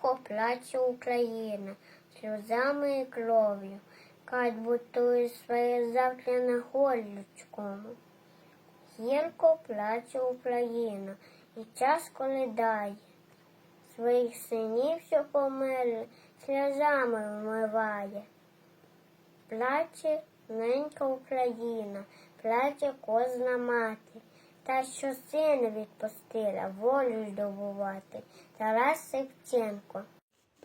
плаче Україна, сльозами і кров'ю, Кать бутує своє завтра на горючкому. Гірко плаче Україна, і час колидає. Своїх синів, що померли, сльозами вмиває. Плаче ненька Україна, плаче козна мати, та що сина відпустила волю здобувати. Тарас Шевченко.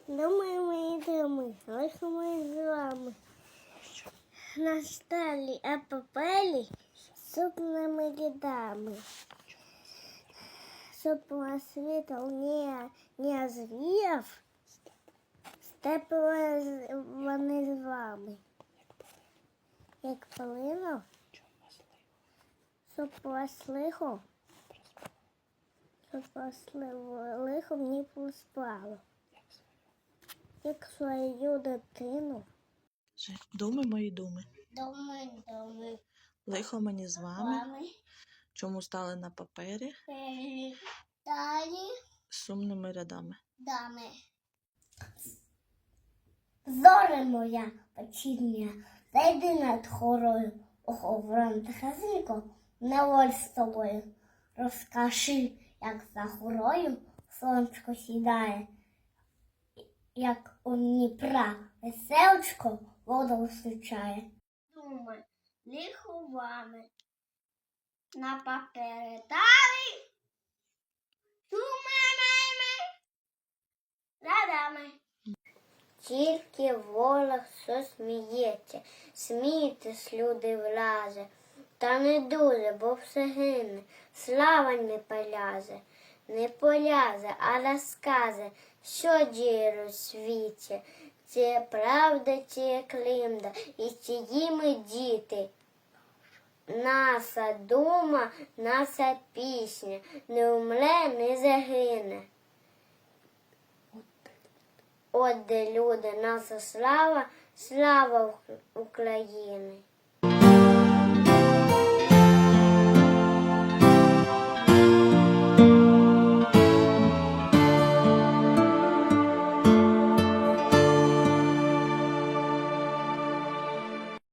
Думаю, мої думи, лихо з вами. На стелі епопелі супними рядами. Супла світл не, не звіяв, степила вони з вами. Як полинув, слихо, супла сливо лихо мені поспало. Як свою дитину. Думи мої думи, Доми, доми, лихо мені з вами, чому стали на папері переліталі сумними рядами. дами. Зоре моя вечірня, зайди над хорою, охо вранці хазинко, не воль з тобою. Розкажи, як за хорою сонечко сідає, як у Дніпра веселочко воду встрічає. Думай, лихо вами на папері далі, думаємо, радами. Тільки ворог що сміється, смійтесь, люди влазе, та не дуже, бо все гине, слава не полязе, не полязе, а розказе, що діє у світі, це правда, це климда, і чиї ми діти. Наша дума, наша пісня, не умре, не загине. От де люди, наша слава, слава України.